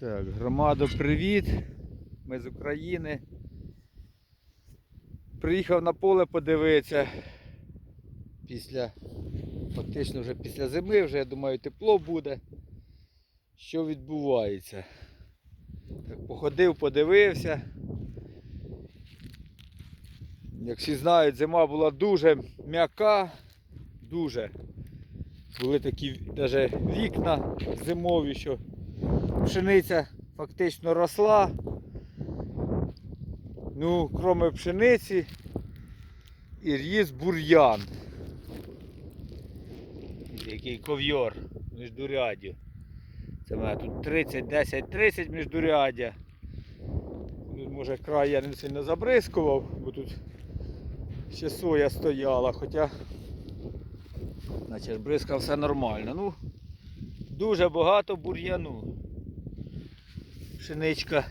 Так, громадо, привіт. Ми з України. Приїхав на поле подивитися. Після, фактично вже після зими, вже я думаю, тепло буде. Що відбувається? Так, походив, подивився. Як всі знають, зима була дуже м'яка, дуже. Були такі навіть вікна зимові, що пшениця фактично росла. Ну, кроме пшениці і ріс бур'ян. Який ковйор міждуряддю. Це в мене тут 30, 10, 30 міждуряддя. Тут може край я не сильно забризкував, бо тут ще соя стояла, хоча значить, бризкав все нормально. Ну, дуже багато бур'яну. Пшеничка.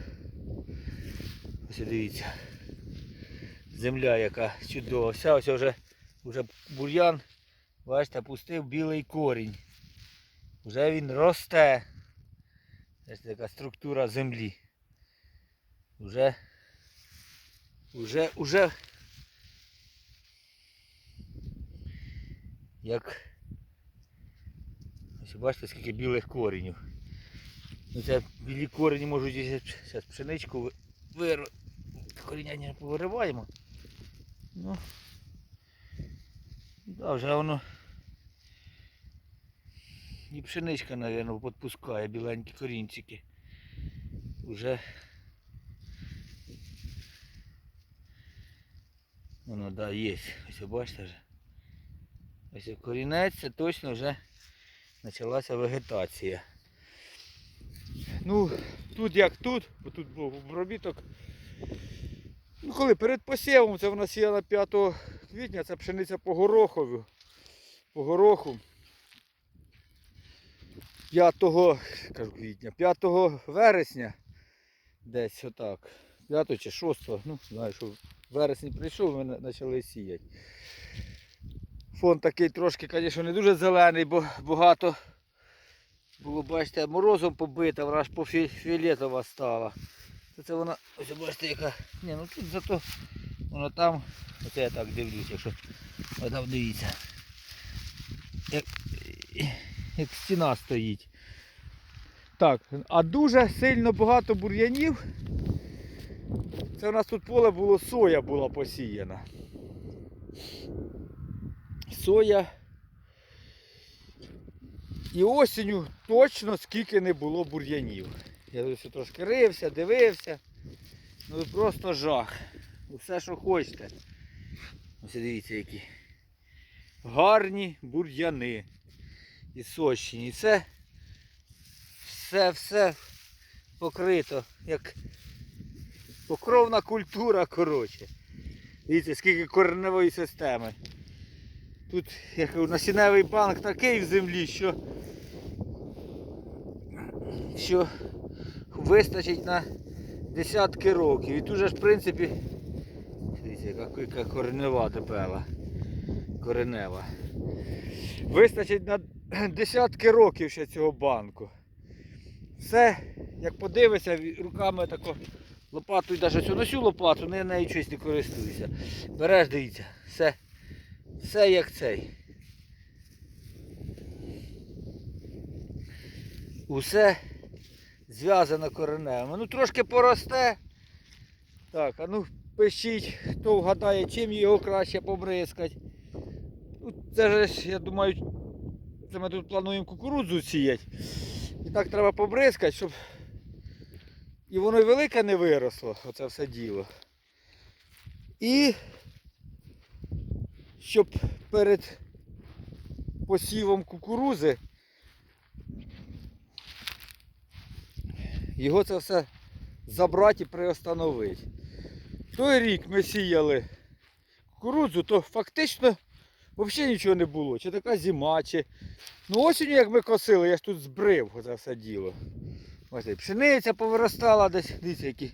Ось дивіться. Земля яка чудова. Вся ось вже, вже бур'ян, бачите, пустив білий корінь. Вже він росте. Ось така структура землі. Уже, уже, уже як ось бачите, скільки білих коренів. Ну, білі корені можуть зараз пшеничку ви- вир... коріння повириваємо. Ну, да, вже воно і пшеничка, мабуть, підпускає біленькі корінчики. Уже воно, да, є. Ось бачите вже. Ось корінець, це точно вже почалася вегетація. Ну, тут як тут, бо тут був обробіток. Ну, коли перед посівом, це вона сіяла 5 квітня, це пшениця по горохові. По гороху. 5 кажу квітня, 5 вересня. Десь отак. 5 чи 6, ну, знаю, що в вересні прийшов, ми почали сіяти. Фон такий трошки, звісно, не дуже зелений, бо багато було, бачите, морозом побита, вона аж пофіолетова стала. Це, вона, ось бачите, яка. Ні, ну тут зато воно там, оце я так дивлюсь, якщо ви там дивіться. Як, як стіна стоїть. Так, а дуже сильно багато бур'янів. Це у нас тут поле було соя була посіяна. Соя. І осінню точно скільки не було бур'янів. Я ось трошки рився, дивився. Ну просто жах. Все, що хочете. Ось дивіться які. Гарні бур'яни. І сочні. І це все все покрито, як покровна культура, коротше. Дивіться, скільки кореневої системи. Тут як насінневий банк такий в землі, що що вистачить на десятки років. І тут же ж в принципі дивіться, яка, коренева тепела. Коренева. Вистачить на десятки років ще цього банку. Все, як подивишся, руками тако лопатою, навіть цю носю лопату, не нею щось не користуюся. Береш, дивіться, все, все як цей. Усе зв'язано кореневими. Ну трошки поросте. Так, а ну пишіть, хто вгадає, чим його краще побризкати. Ну, це ж, я думаю, це ми тут плануємо кукурудзу сіяти. І так треба побризкати, щоб і воно й велике не виросло, оце все діло. І щоб перед посівом кукурузи його це все забрати і приостановити. Той рік ми сіяли кукурудзу, то фактично взагалі нічого не було. Чи така зима, чи. Ну осінню, як ми косили, я ж тут збрив оце все діло. Ось пшениця повиростала десь, дивіться, які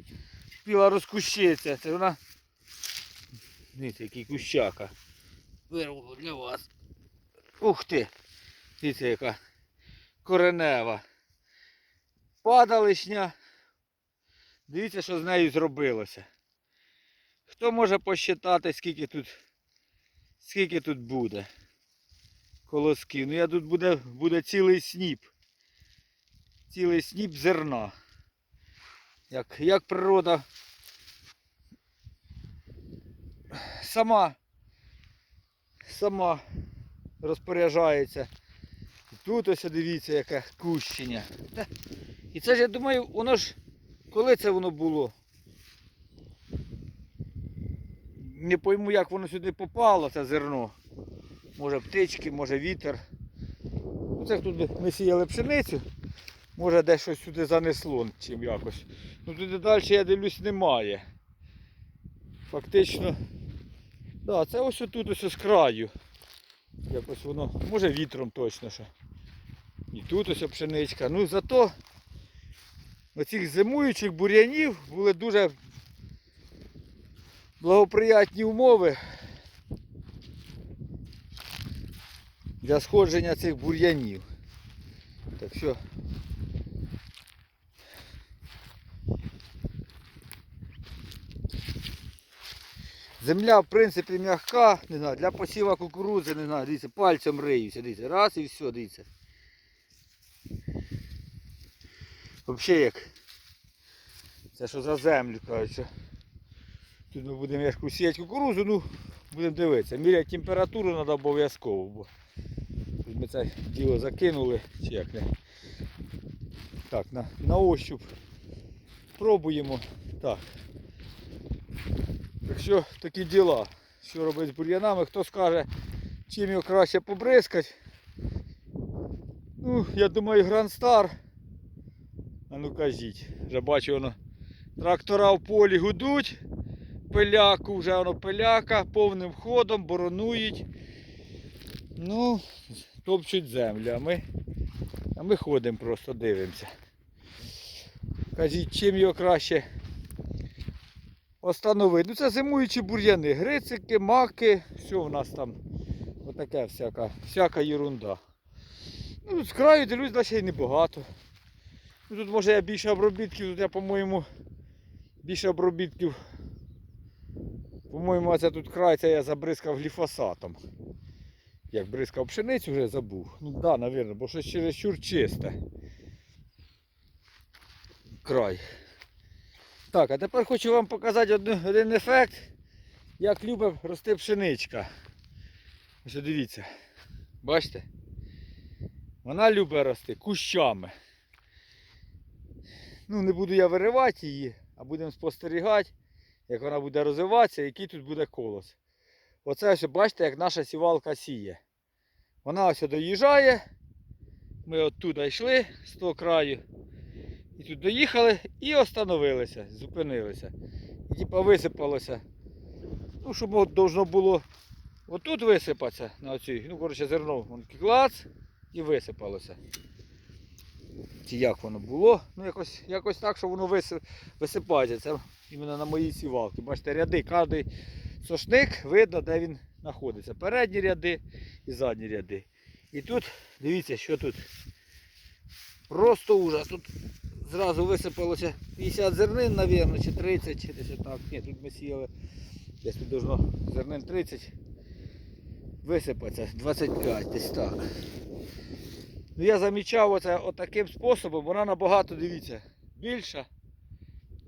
спіла розкущиться. Це вона. Дивіться, який кущака. Вирвало для вас. Ух ти! Дивіться, яка коренева. Падалишня. Дивіться, що з нею зробилося. Хто може посчитати, скільки тут, скільки тут буде колосків? Ну я тут буде, буде цілий сніп. Цілий сніп зерна. Як, як природа сама, сама розпоряджається. Тут ось дивіться, яке кущення. І це ж я думаю, воно ж коли це воно було? Не пойму, як воно сюди попало, це зерно. Може птички, може вітер. Ну, Це тут ми сіяли пшеницю. Може десь щось сюди занесло чим якось. Ну туди далі, я дивлюсь, немає. Фактично. Да, це ось тут ось з краю. Якось воно, може вітром точно що. І тут ось пшеничка. Ну зато оцих зимуючих бур'янів були дуже благоприятні умови для сходження цих бур'янів. Так що Земля, в принципі, м'яка, не знаю, для посіва кукурудзи, не знаю, дивіться, пальцем риюся, дивіться, раз і все, дивіться. Взагалі як. Це що за землю, кажуть, тут ми будемо як сіяти кукурудзу, ну, будемо дивитися. Міряти температуру треба обов'язково, бо ми це діло закинули, чи як не. Так, на, на ощуп пробуємо. Так. Так що такі діла. Що робити з бур'янами, хто скаже, чим його краще побризкати. Ну, я думаю, Grand Star. А ну кажіть. Вже бачу воно. Трактора в полі гудуть. Пиляку вже воно пиляка, повним ходом, боронують. Ну, топчуть землю, а ми, а ми ходимо просто дивимося. Кажіть, чим його краще остановити. Ну це зимуючі бур'яни, грицики, маки, все в нас там отаке всяка, всяка ерунда. Ну, з краю дивлюсь, да ще й небагато. Ну, тут може я більше обробітків, тут я, по-моєму, більше обробітків. По-моєму, це тут край, це я забризкав гліфосатом. Як бризкав пшеницю, вже забув. Ну так, да, мабуть, бо щось чересчур чисте. Край. Так, а тепер хочу вам показати один, ефект, як любить рости пшеничка. Ось дивіться. Бачите? Вона любить рости кущами. Ну, не буду я виривати її, а будемо спостерігати, як вона буде розвиватися, який тут буде колос. Оце ось бачите, як наша сівалка сіє. Вона ось доїжджає. Ми оттуда йшли з того краю. І тут доїхали і остановилися, зупинилися. І типа висипалося. Ну, щоб от було отут висипатися на оцій. Ну, коротше, зерно клац і висипалося. Чи як воно було? Ну якось, якось так, що воно висипається. Це іменно на моїй сівалці. Бачите, ряди, кожний сошник видно, де він знаходиться. Передні ряди і задні ряди. І тут, дивіться, що тут. Просто ужас. Тут зразу висипалося 50 зернин, мабуть, чи 30, чи десь так. Ні, тут ми сіяли. Десь тут должно зернин 30. Висипатися 25, десь так. Ну я замічав оце отаким способом, вона набагато, дивіться, більша.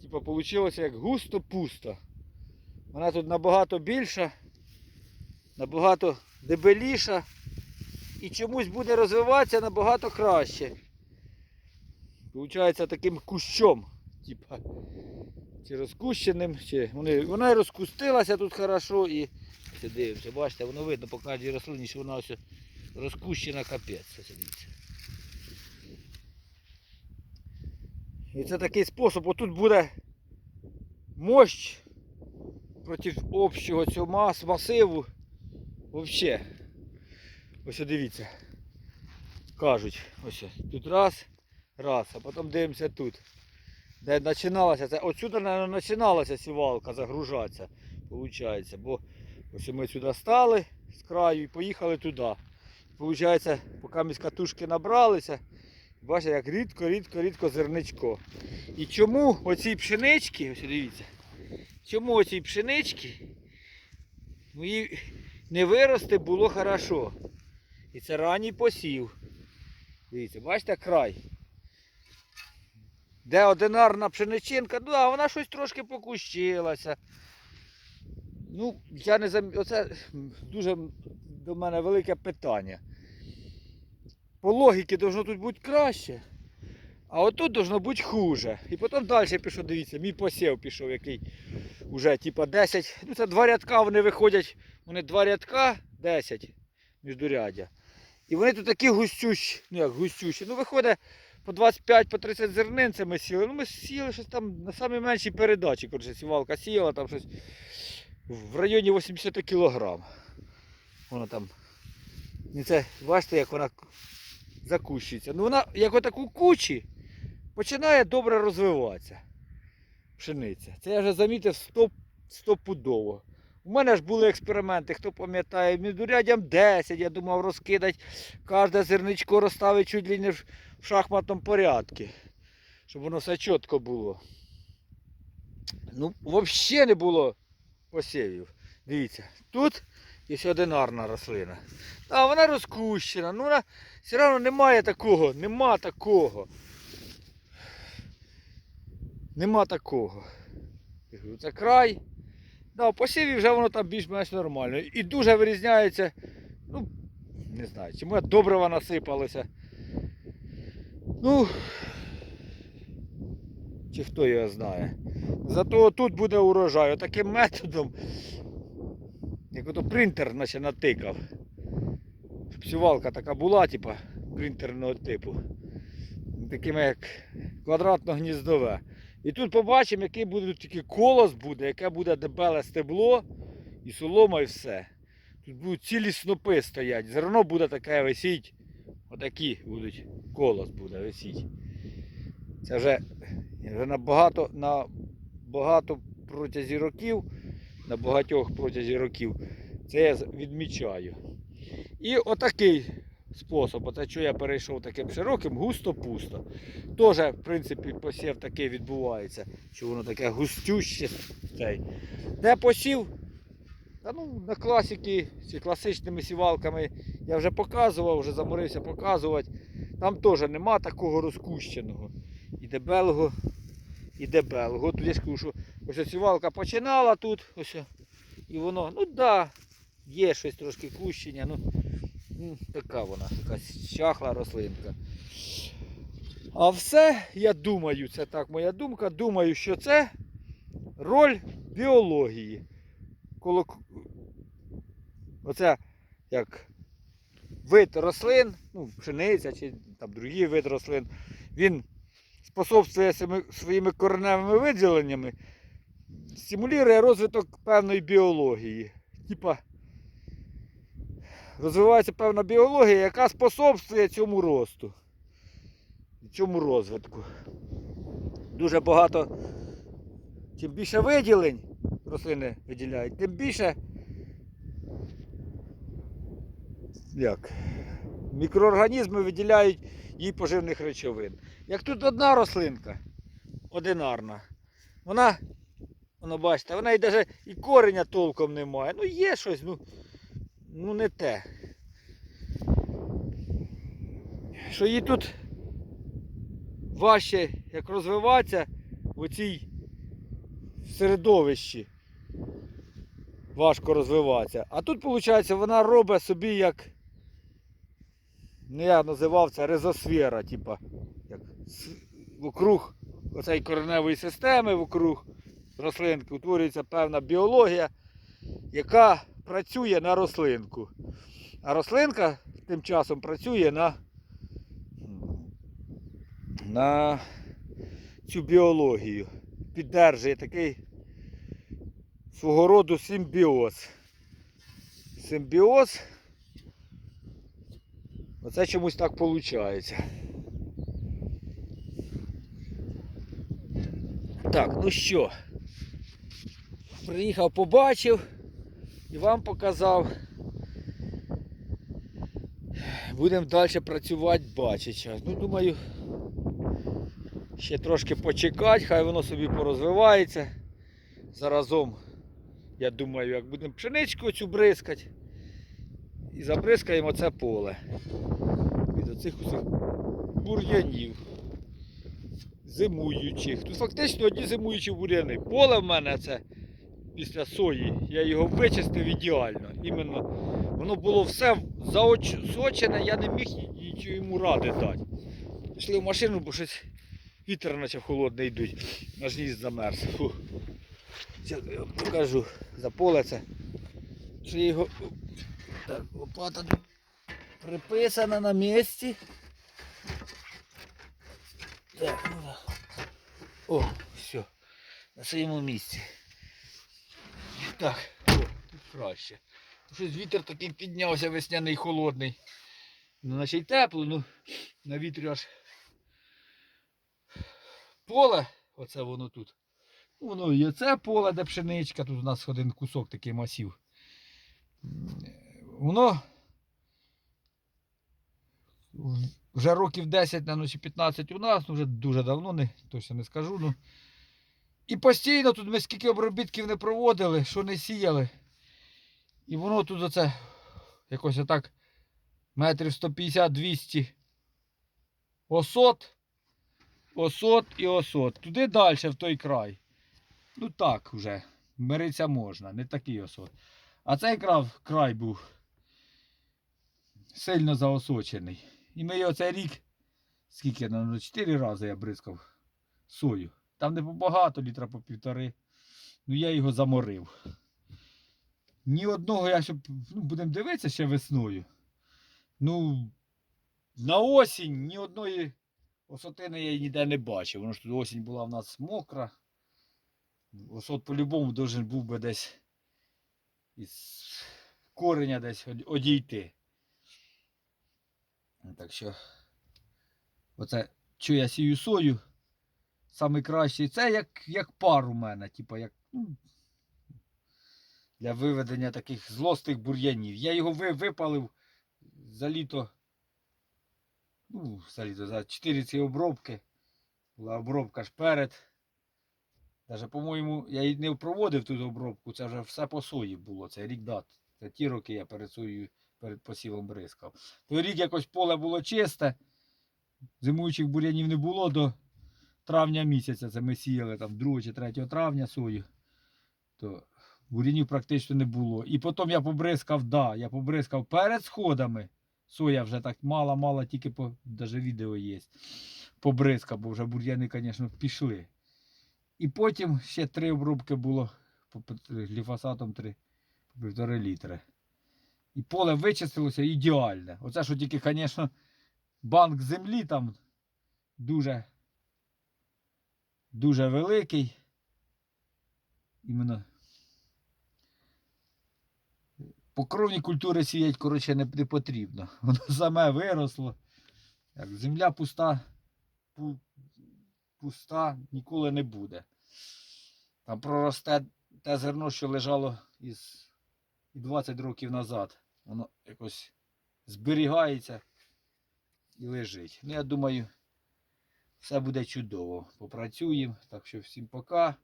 Типа вийшло як густо-пусто. Вона тут набагато більша, набагато дебеліша і чомусь буде розвиватися набагато краще. Получається таким кущом. Типа, чи розкущеним, чи вони, вона і розкустилася тут хорошо і дивимося, бачите, воно видно по кожній рослині, що вона ось розкущена капець. Ось дивіться. І це такий спосіб, отут буде мощ проти общого цього мас, масиву. Взагалі. Ось дивіться. Кажуть, ось тут раз, раз, а потім дивимося тут. Де починалася це. Отсюди, мабуть, починалася сівалка загружатися. Виходить. Бо ось ми сюди стали з краю і поїхали туди. Получається, поки ми з катушки набралися, Бачите, як рідко, рідко, рідко зерничко. І чому оці пшенички, ось дивіться, чому оці пшенички мої не вирости було хорошо. І це ранній посів. Дивіться, бачите край. Де одинарна пшеничинка, ну а вона щось трошки покущилася. Ну, я не зам... Оце дуже до мене велике питання. По логіки должно тут бути краще, а отут должно бути хуже. І потім далі пішов, дивіться, мій посів пішов, який вже типа 10. Ну це два рядка, вони виходять, вони два рядка 10 міждурядя. І вони тут такі густющі, ну як густющі. Ну виходить по 25 по 30 зернин це ми сіли. Ну ми сіли щось там на самій меншій передачі, коротше, сівалка сіяла там щось в районі 80 кілограм. Воно там. І це, бачите, як вона закущується. Ну вона, як отаку кучі, починає добре розвиватися. Пшениця. Це я вже замітив стопудово. У мене ж були експерименти, хто пам'ятає, міждурядям 10, я думав розкидати, кожне зерничко розставити чуть ли не в шахматному порядку, щоб воно все чітко було. Ну, взагалі не було посівів. Дивіться, тут є одинарна рослина. А вона розкущена, ну вона все одно немає такого, нема такого. Нема такого. Я Це край. Да, в посіві вже воно там більш-менш нормально. І дуже вирізняється, ну, не знаю, чому добрива насипалося. Ну, чи хто його знає. Зато тут буде урожай. Отаким методом, як ото принтер наче натикав. Щоб така була, типа принтерного типу. Такими як квадратно-гніздове. І тут побачимо, який буде тільки колос буде, яке буде дебеле стебло і солома і все. Тут будуть цілі снопи стоять. Зерно буде таке висіть. Отакі будуть. Колос буде висіть. Це вже, вже на багато, на багато протязі років, на багатьох протязі років. Це я відмічаю. І отакий спосіб, оце що я перейшов таким широким, густо-пусто. Теж, в принципі, посів такий відбувається, що воно таке густюще. Де посів? Та ну, на класики, з класичними сівалками я вже показував, вже заморився показувати. Там теж нема такого розкущеного. І дебелого, і дебелого. Тут я ж кажу, що ось сівалка починала тут, ось, і воно, ну да, є щось трошки кущення, ну, ну така вона, якась чахла рослинка. А все, я думаю, це так моя думка, думаю, що це роль біології. Коло... Оце як вид рослин, ну, пшениця чи там другий вид рослин, він способствує своїми кореневими виділеннями, стимулює розвиток певної біології. Типа розвивається певна біологія, яка способствує цьому росту, цьому розвитку. Дуже багато, чим більше виділень рослини виділяють, тим більше як, мікроорганізми виділяють їй поживних речовин. Як тут одна рослинка, одинарна, вона, воно бачите, вона і навіть і кореня толком немає. Ну є щось, ну, ну не те. Що їй тут важче як розвиватися в цій середовищі. Важко розвиватися. А тут, виходить, вона робить собі як. Ну я називав це резосфера, типа, як вокруг оцеї кореневої системи, вокруг рослинки утворюється певна біологія, яка працює на рослинку. А рослинка тим часом працює на, на цю біологію. Піддержує такий свого роду симбіоз. Симбіоз. Оце чомусь так виходить. Так, ну що, приїхав, побачив і вам показав. Будемо далі працювати, бачить. Ну, думаю, ще трошки почекати, хай воно собі порозвивається. Заразом, я думаю, як будемо пшеничку цю бризкати. І забризкаємо це поле. Від оцих усіх бур'янів. Зимуючих. Тут фактично одні зимуючі бур'яни. Поле в мене це після сої. Я його вичистив ідеально. Іменно воно було все заочене, я не міг ні- нічого йому ради дати. Пішли в машину, бо щось вітер почав холодний йдуть. Аж ніс замерз. Фу. Зараз я покажу за поле це. Що його. Так, лопата приписана на місці. Так, ну да. О, все. На своєму місці. Так, о, тут краще. Щось вітер такий піднявся весняний холодний. Ну, наче й тепло, ну на вітрі аж поле, оце воно тут. Ну, Воно і оце поле, де пшеничка, тут у нас один кусок такий масів. Воно вже років 10, наверно, чи 15 у нас, ну вже дуже давно, не, точно не скажу. Ну. І постійно тут ми скільки обробітків не проводили, що не сіяли. І воно тут оце якось отак метрів 150-200 осот, осот і осот. Туди далі, в той край. Ну так вже. Мириться можна, не такий осот. А цей край, край був сильно заосочений. І ми його цей рік, скільки, ну, 4 рази я бризкав сою. Там не побагато, літра по півтори. Ну я його заморив. Ні одного я щоб, ну, будемо дивитися ще весною. Ну, на осінь ні одної осотини я ніде не бачив. Воно ж тут осінь була в нас мокра. Осот по-любому должен був би десь із кореня десь одійти. Так що, оце, що я сію сою, саме кращий. Це як, як пар у мене, типу, як, ну, для виведення таких злостих бур'янів. Я його ви, випалив за літо. Ну, за літо, за 4 ці обробки. Була обробка ж перед. Даже, по-моєму, я і не проводив ту обробку, це вже все по сої було, це рік дат. Це ті роки я перед соєю, перед посівом бризкав. Той рік якось поле було чисте, зимуючих бур'янів не було до травня місяця. Це ми сіяли там 2 чи 3 травня сою. То бур'янів практично не було. І потім я побризкав, да, я побризкав перед сходами. Соя вже так мало-мало, тільки по, даже відео є. Побризкав, бо вже бур'яни, звісно, пішли. І потім ще три обробки було гліфосатом 3, півтори літри. І поле вичистилося ідеальне. Оце, що тільки, звісно, банк землі там дуже, дуже великий. Іменно покровні культури сіять, коротше, не, не потрібно. Воно саме виросло. Як земля пуста, пу- пуста ніколи не буде. Там проросте те зерно, що лежало із 20 років назад. Воно якось зберігається і лежить. Ну, я думаю, все буде чудово. Попрацюємо. Так що всім пока.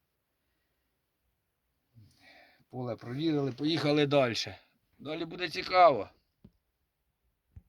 Поле провірили, поїхали далі. Далі буде цікаво.